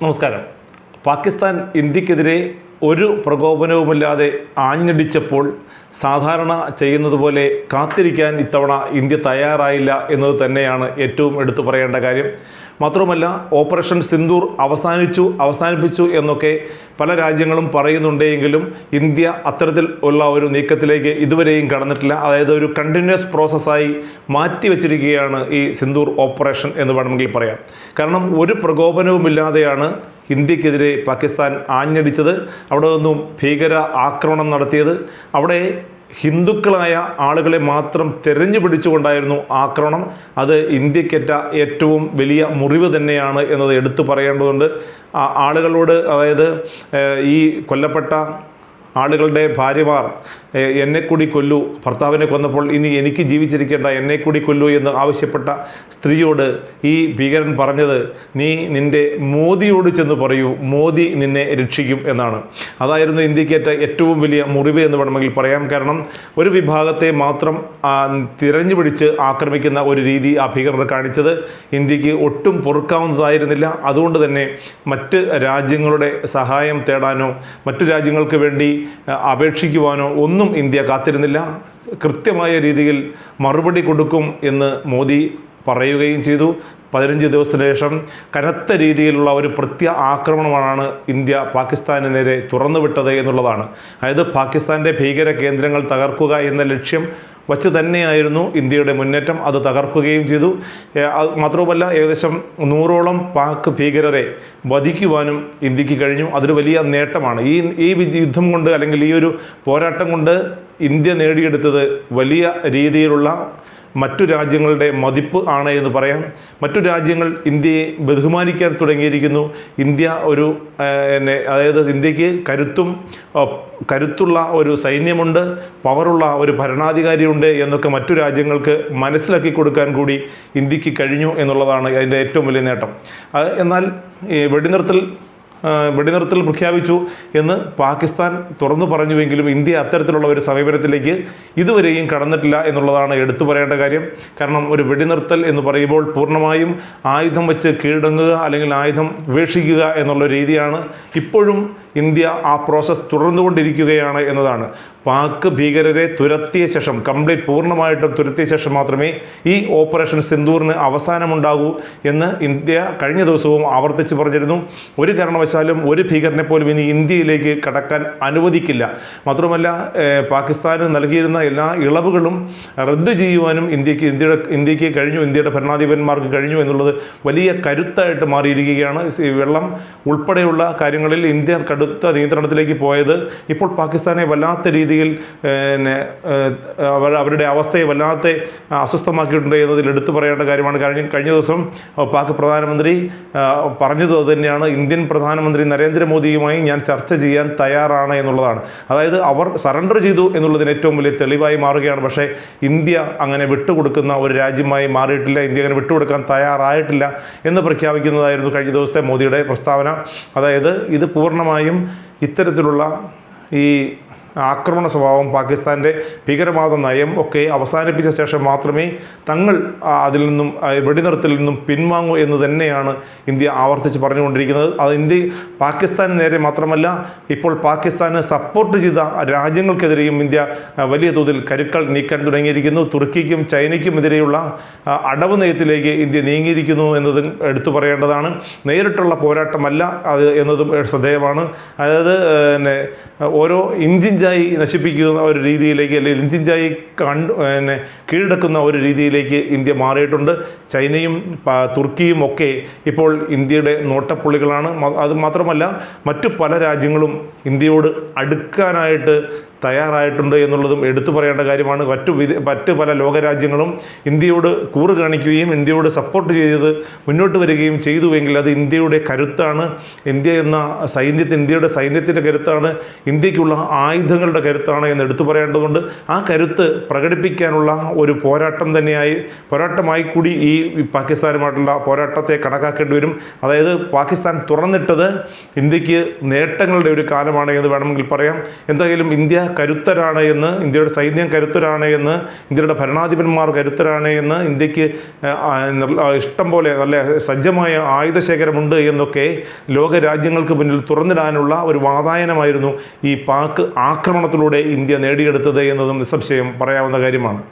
നമസ്കാരം. പാകിസ്ഥാൻ ഇന്ത്യക്കെതിരെ ഒരു പ്രകോപനവുമില്ലാതെ ആഞ്ഞടിച്ചപ്പോൾ സാധാരണ ചെയ്യുന്നത് പോലെ കാത്തിരിക്കാൻ ഇത്തവണ ഇന്ത്യ തയ്യാറായില്ല എന്നത് തന്നെയാണ് ഏറ്റവും എടുത്തു പറയേണ്ട കാര്യം. മാത്രവുമല്ല ഓപ്പറേഷൻ സിന്ദൂർ അവസാനിച്ചു അവസാനിപ്പിച്ചു എന്നൊക്കെ പല രാജ്യങ്ങളും പറയുന്നുണ്ടെങ്കിലും ഇന്ത്യ അത്തരത്തിൽ ഉള്ള ഒരു നീക്കത്തിലേക്ക് ഇതുവരെയും കടന്നിട്ടില്ല. അതായത് ഒരു കണ്ടിന്യൂസ് പ്രോസസ്സായി മാറ്റിവെച്ചിരിക്കുകയാണ് ഈ സിന്ദൂർ ഓപ്പറേഷൻ എന്ന് വേണമെങ്കിൽ പറയാം. കാരണം ഒരു പ്രകോപനവുമില്ലാതെയാണ് ഇന്ത്യക്കെതിരെ പാകിസ്ഥാൻ ആഞ്ഞടിച്ചത്. അവിടെ നിന്നും ഭീകര ആക്രമണം നടത്തിയത്. അവിടെ ഹിന്ദുക്കളായ ആളുകളെ മാത്രം തെരഞ്ഞു പിടിച്ചുകൊണ്ടായിരുന്നു ആക്രമണം. അത് ഇന്ത്യക്കേറ്റ ഏറ്റവും വലിയ മുറിവ് തന്നെയാണ് എന്നത് എടുത്തു പറയേണ്ടതുണ്ട്. ആളുകളോട് അതായത് ഈ കൊല്ലപ്പെട്ട ആളുകളുടെ ഭാര്യമാർ "എ- എന്നെ കൂടി കൊല്ലൂ. ഭർത്താവിനെ കൊന്നപ്പോൾ ഇനി എനിക്ക് ജീവിച്ചിരിക്കേണ്ട എന്നെ കൂടി കൊല്ലൂ എന്ന് ആവശ്യപ്പെട്ട സ്ത്രീയോട് ഈ ഭീകരൻ പറഞ്ഞത് നീ നിന്റെ മോദിയോട് ചെന്ന് പറയൂ. മോദി നിന്നെ രക്ഷിക്കും എന്നാണ്. അതായിരുന്നു ഇന്ത്യക്കേറ്റ ഏറ്റവും വലിയ മുറിവ് എന്ന് വേണമെങ്കിൽ പറയാം. കാരണം ഒരു വിഭാഗത്തെ മാത്രം തിരഞ്ഞു പിടിച്ച് ആക്രമിക്കുന്ന ഒരു രീതി ആ ഭീകരർ കാണിച്ചത് ഇന്ത്യയ്ക്ക് ഒട്ടും പൊറുക്കാവുന്നതായിരുന്നില്ല. അതുകൊണ്ട് തന്നെ മറ്റ് രാജ്യങ്ങളുടെ സഹായം തേടാനോ മറ്റു രാജ്യങ്ങൾക്ക് വേണ്ടി അപേക്ഷിക്കുവാനോ ഒന്നും ഇന്ത്യ കാത്തിരുന്നില്ല. കൃത്യമായ രീതിയിൽ മറുപടി കൊടുക്കും എന്ന് മോദി പറയുകയും ചെയ്തു. പതിനഞ്ച് ദിവസത്തിന് ശേഷം കനത്ത രീതിയിലുള്ള ഒരു പ്രത്യ ആക്രമണമാണ് ഇന്ത്യ പാകിസ്ഥാന് നേരെ തുറന്നുവിട്ടത് എന്നുള്ളതാണ്. അതായത് പാകിസ്ഥാന്റെ ഭീകര കേന്ദ്രങ്ങൾ തകർക്കുക എന്ന ലക്ഷ്യം വച്ച് തന്നെയായിരുന്നു ഇന്ത്യയുടെ മുന്നേറ്റം. അത് തകർക്കുകയും ചെയ്തു. മാത്രവുമല്ല ഏകദേശം നൂറോളം പാക് ഭീകരരെ വധിക്കുവാനും ഇന്ത്യയ്ക്ക് കഴിഞ്ഞു. അതൊരു വലിയ നേട്ടമാണ്. ഈ ഈ യുദ്ധം കൊണ്ട് അല്ലെങ്കിൽ ഈ ഒരു പോരാട്ടം കൊണ്ട് ഇന്ത്യ നേടിയെടുത്തത് വലിയ രീതിയിലുള്ള മറ്റു രാജ്യങ്ങളുടെ മതിപ്പ് ആണ് എന്ന് പറയാം. മറ്റു രാജ്യങ്ങൾ ഇന്ത്യയെ ബഹുമാനിക്കാൻ തുടങ്ങിയിരിക്കുന്നു. ഇന്ത്യ ഒരു എന്നെ അതായത് ഇന്ത്യയ്ക്ക് കരുത്തും കരുത്തുള്ള ഒരു സൈന്യമുണ്ട് പവറുള്ള ഒരു ഭരണാധികാരിയുണ്ട് എന്നൊക്കെ മറ്റു രാജ്യങ്ങൾക്ക് മനസ്സിലാക്കി കൊടുക്കാൻ കൂടി ഇന്ത്യയ്ക്ക് കഴിഞ്ഞു എന്നുള്ളതാണ് അതിന്റെ ഏറ്റവും വലിയ നേട്ടം. എന്നാൽ വെടിനിർത്തൽ വെടിനിർത്തൽ പ്രഖ്യാപിച്ചു എന്ന് പാകിസ്ഥാൻ തുറന്നു പറഞ്ഞുവെങ്കിലും ഇന്ത്യ അത്തരത്തിലുള്ള ഒരു സമീപനത്തിലേക്ക് ഇതുവരെയും കടന്നിട്ടില്ല എന്നുള്ളതാണ് എടുത്തു പറയേണ്ട കാര്യം. കാരണം ഒരു വെടിനിർത്തൽ എന്ന് പറയുമ്പോൾ പൂർണമായും ആയുധം വെച്ച് കീഴടങ്ങുക അല്ലെങ്കിൽ ആയുധം ഉപേക്ഷിക്കുക എന്നുള്ള രീതിയാണ് ഇപ്പോഴും ഇന്ത്യ ആ പ്രോസസ്സ് തുടർന്നുകൊണ്ടിരിക്കുകയാണ് എന്നതാണ്. പാക് ഭീകരരെ തുരത്തിയ ശേഷം കംപ്ലീറ്റ് പൂർണമായിട്ടും തുരത്തിയ ശേഷം മാത്രമേ ഈ ഓപ്പറേഷൻ സിന്ദൂറിന് അവസാനമുണ്ടാകൂ എന്ന് ഇന്ത്യ കഴിഞ്ഞ ദിവസവും ആവർത്തിച്ച് പറഞ്ഞിരുന്നു. ഒരു കാരണവശാലും ഒരു ഭീകരനെ പോലും ഇനി ഇന്ത്യയിലേക്ക് കടക്കാൻ അനുവദിക്കില്ല. മാത്രമല്ല പാകിസ്ഥാന് നൽകിയിരുന്ന എല്ലാ ഇളവുകളും റദ്ദു ചെയ്യുവാനും ഇന്ത്യയ്ക്ക് ഇന്ത്യയുടെ ഇന്ത്യയ്ക്ക് കഴിഞ്ഞു ഇന്ത്യയുടെ ഭരണാധിപന്മാർക്ക് കഴിഞ്ഞു എന്നുള്ളത് വലിയ കരുത്തായിട്ട് മാറിയിരിക്കുകയാണ്. വെള്ളം ഉൾപ്പെടെയുള്ള കാര്യങ്ങളിൽ ഇന്ത്യ കടുത്ത നിയന്ത്രണത്തിലേക്ക് പോയത് ഇപ്പോൾ പാകിസ്ഥാനെ വല്ലാത്ത രീതിയിൽ പിന്നെ അവരുടെ അവസ്ഥയെ വല്ലാത്ത അസ്വസ്ഥമാക്കിയിട്ടുണ്ട് എന്നതിൽ എടുത്തു പറയേണ്ട കാര്യമാണ്. കഴിഞ്ഞ കഴിഞ്ഞ ദിവസം പാക് പ്രധാനമന്ത്രി പറഞ്ഞത് തന്നെയാണ്. ഇന്ത്യൻ പ്രധാനമന്ത്രി നരേന്ദ്രമോദിയുമായി ഞാൻ ചർച്ച ചെയ്യാൻ തയ്യാറാണ് എന്നുള്ളതാണ്. അതായത് അവർ സറണ്ടർ ചെയ്തു എന്നുള്ളതിന് ഏറ്റവും വലിയ തെളിവായി മാറുകയാണ്. പക്ഷേ ഇന്ത്യ അങ്ങനെ വിട്ടുകൊടുക്കുന്ന ഒരു രാജ്യമായി മാറിയിട്ടില്ല. ഇന്ത്യ അങ്ങനെ വിട്ടുകൊടുക്കാൻ തയ്യാറായിട്ടില്ല എന്ന് പ്രഖ്യാപിക്കുന്നതായിരുന്നു കഴിഞ്ഞ ദിവസത്തെ മോദിയുടെ പ്രസ്താവന. അതായത് ഇത് പൂർണമായും ഇത്തരത്തിലുള്ള ഈ ആക്രമണ സ്വഭാവം പാകിസ്ഥാന്റെ ഭീകരവാദ നയം ഒക്കെ അവസാനിപ്പിച്ച ശേഷം മാത്രമേ തങ്ങൾ അതിൽ നിന്നും വെടിനിർത്തിൽ നിന്നും പിൻവാങ്ങൂ എന്ന് തന്നെയാണ് ഇന്ത്യ ആവർത്തിച്ച് പറഞ്ഞുകൊണ്ടിരിക്കുന്നത്. അത് ഇന്ത്യ പാകിസ്ഥാന് നേരെ മാത്രമല്ല ഇപ്പോൾ പാകിസ്ഥാന് സപ്പോർട്ട് ചെയ്ത രാജ്യങ്ങൾക്കെതിരെയും ഇന്ത്യ വലിയ തോതിൽ കരുക്കൾ നീക്കാൻ തുടങ്ങിയിരിക്കുന്നു. തുർക്കിക്കും ചൈനയ്ക്കും എതിരെയുള്ള അടവ് നയത്തിലേക്ക് ഇന്ത്യ നീങ്ങിയിരിക്കുന്നു എന്നതും എടുത്തു പറയേണ്ടതാണ്. നേരിട്ടുള്ള പോരാട്ടമല്ല അത് എന്നതും ശ്രദ്ധേയമാണ്. അതായത് പിന്നെ ഓരോ ഇഞ്ചിഞ്ചായി നശിപ്പിക്കുന്ന ഒരു രീതിയിലേക്ക് അല്ലെങ്കിൽ ഇഞ്ചിഞ്ചായി കണ്ട് പിന്നെ കീഴടക്കുന്ന ഒരു രീതിയിലേക്ക് ഇന്ത്യ മാറിയിട്ടുണ്ട്. ചൈനയും തുർക്കിയും ഒക്കെ ഇപ്പോൾ ഇന്ത്യയുടെ നോട്ടപ്പുള്ളികളാണ്. അത് മാത്രമല്ല മറ്റു പല രാജ്യങ്ങളും ഇന്ത്യയോട് അടുക്കാനായിട്ട് തയ്യാറായിട്ടുണ്ട് എന്നുള്ളതും എടുത്തു പറയേണ്ട കാര്യമാണ്. മറ്റു മറ്റ് പല ലോകരാജ്യങ്ങളും ഇന്ത്യയോട് കൂറ് കാണിക്കുകയും ഇന്ത്യയോട് സപ്പോർട്ട് ചെയ്ത് മുന്നോട്ട് വരികയും ചെയ്തുവെങ്കിൽ അത് ഇന്ത്യയുടെ കരുത്താണ്. ഇന്ത്യ എന്ന സൈന്യത്തിന് ഇന്ത്യയുടെ സൈന്യത്തിന്റെ കരുത്താണ്. ഇന്ത്യക്കുള്ള ആയുധങ്ങളുടെ കരുത്താണ് എന്ന് എടുത്തു പറയേണ്ടതുണ്ട്. ആ കരുത്ത് പ്രകടിപ്പിക്കാനുള്ള ഒരു പോരാട്ടം തന്നെയായി പോരാട്ടമായി കൂടി ഈ പാകിസ്ഥാനുമായിട്ടുള്ള പോരാട്ടത്തെ കണക്കാക്കേണ്ടി വരും. അതായത് പാകിസ്ഥാൻ തുറന്നിട്ടത് ഇന്ത്യയ്ക്ക് നേട്ടങ്ങളുടെ ഒരു കാലമാണ് എന്ന് വേണമെങ്കിൽ പറയാം. എന്തായാലും ഇന്ത്യ കരുത്തരാണ് എന്ന് ഇന്ത്യയുടെ സൈന്യം കരുത്തരാണ് എന്ന് ഇന്ത്യയുടെ ഭരണാധിപന്മാർ കരുത്തരാണ് എന്ന് ഇന്ത്യയ്ക്ക് ഇഷ്ടം പോലെ നല്ല സജ്ജമായ ആയുധശേഖരമുണ്ട് എന്നൊക്കെ ലോക രാജ്യങ്ങൾക്ക് മുന്നിൽ തുറന്നിടാനുള്ള ഒരു വാതായനമായിരുന്നു ഈ പാക് ആക്രമണത്തിലൂടെ ഇന്ത്യ നേടിയെടുത്തത് എന്നതും നിസ്സംശയം പറയാവുന്ന കാര്യമാണ്.